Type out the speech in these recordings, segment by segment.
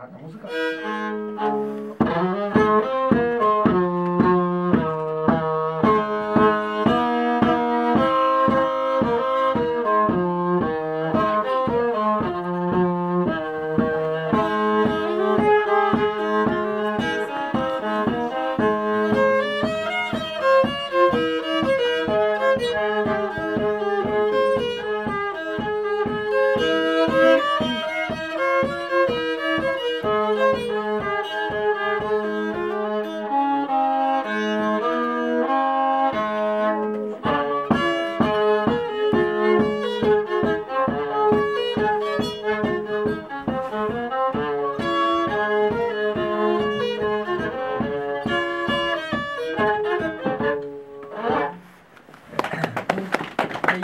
あ、もず。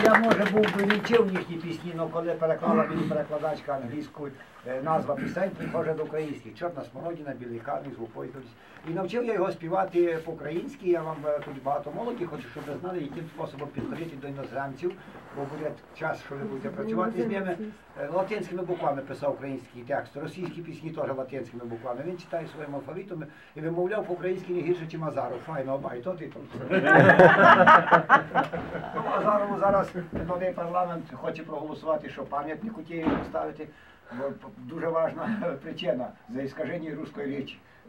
Я може був би не вчив їхні пісні, але коли переклала мені перекладачка англійською е, назва пісень, прихожа до українських. Чорна смородина, білий камінь, глупой колись. І навчив я його співати по-українськи. Я вам е, тут багато молоді, хочу, щоб ви знали, яким способом підходити до іноземців, бо буде час, що ви будете працювати з ними. Е, Латинськими буквами писав український текст, російські пісні теж латинськими буквами. Він читає своїм алфавітом і вимовляв по-українськи не гірше, ніж Азаров. Файно, обай, то ти тут. Ну, Азарову зараз новий парламент хоче проголосувати, що пам'ятник у Києві поставити, дуже важна причина за іскаження руської речі.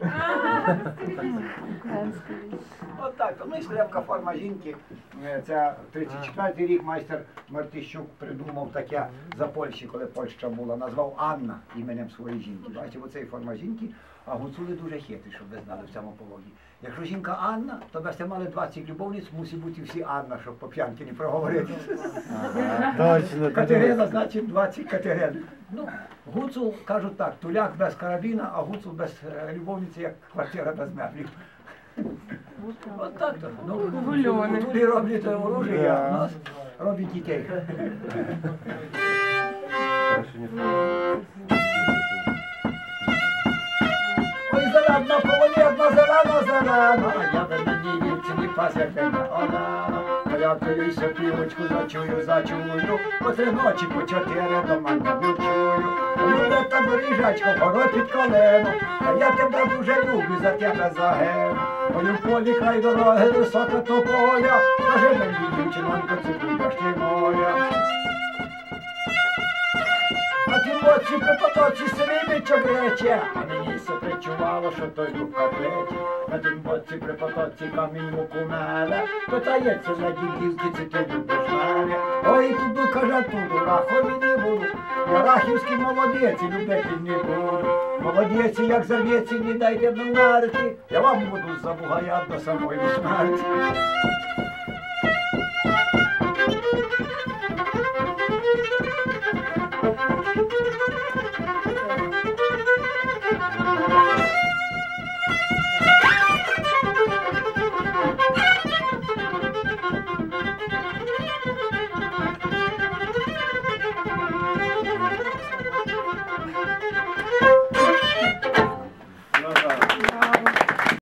От так, ну і скрепка форма жінки. Е, Це 34-й рік майстер Мартищук придумав таке за Польщі, коли Польща була, назвав Анна іменем своєї жінки. Бачите, оце і форма жінки, а гуцули дуже хитрі, щоб ви знали в цьому пологі. Якщо жінка Анна, то ви сте мали 20 любовниць, мусить бути всі Анна, щоб по п'янки не проговорити. Катерина, значить 20 Катерин. Ну, гуцул, кажуть так, туляк без карабіна, а гуцул без е, любовниці, як квартира без меблів. От так то. Ну. Туди роблять оружие, а у нас роблять дітей. Ой, зелена, полонедна, зелена, зелена, а я би мені дівчині пасекена, олена. А я пилю сопілочку, зачую, зачую, по три ночі, по чотири до мене ночую. Люля тебе ріжачко, горой під колено, а я тебе дуже люблю, за тебе загину. Ой, у полі край дороги, висока тополя, скажи мені, дівчинонько, це будеш ти моя. Ті при потоці сивичок рече, а мені се причувало, що той дубка клече. На тім боці при потоці камінь муку мене, питається на дівки, чи ти любиш мене. Ой, туду каже, туду, рахові не буду. Я рахівський молодець, і любити не буду. Молодець, як зарвіться, не дайте вмерти. Я вам буду за бугая до самої смерті.